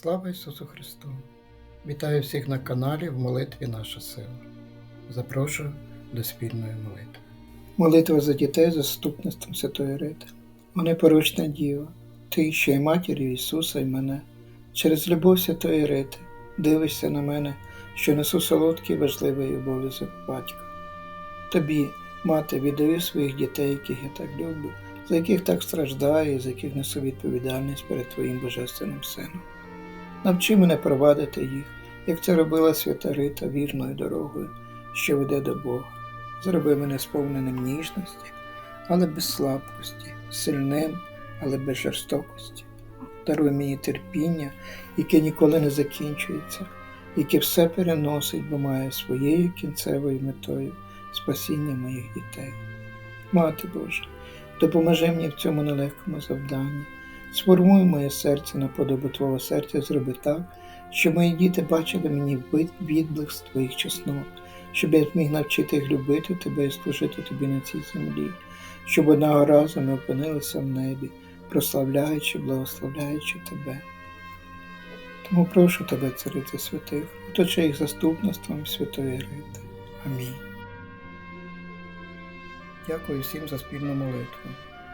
Слава Ісусу Христу! Вітаю всіх на каналі в молитві Наша сила. Запрошую до спільної молитви. Молитва за дітей за заступництвом Святої Рити. О непорочна Діва, Ти, що й матір'ю Ісуса і мене, через любов Святої Рити, дивишся на мене, що несу солодкий важливий обов'язок батька. Тобі, мати, віддаю своїх дітей, яких я так люблю, за яких так страждаю і за яких несу відповідальність перед Твоїм Божественним Сином. Навчи мене провадити їх, як це робила свята Рита вірною дорогою, що веде до Бога. Зроби мене сповненим ніжності, але без слабкості, сильним, але без жорстокості. Даруй мені терпіння, яке ніколи не закінчується, яке все переносить, бо має своєю кінцевою метою спасіння моїх дітей. Мати Божа, допоможи мені в цьому нелегкому завданні. Сформуй моє серце на подобу Твого серця, зроби так, щоб мої діти бачили мені відблиск Твоїх чеснот, щоб я зміг навчити їх любити Тебе і служити Тобі на цій землі, щоб одного разу ми опинилися в небі, прославляючи, благословляючи Тебе. Тому прошу Тебе, Царице святих, оточи їх заступництвом Святої Рити. Амінь. Дякую всім за спільну молитву.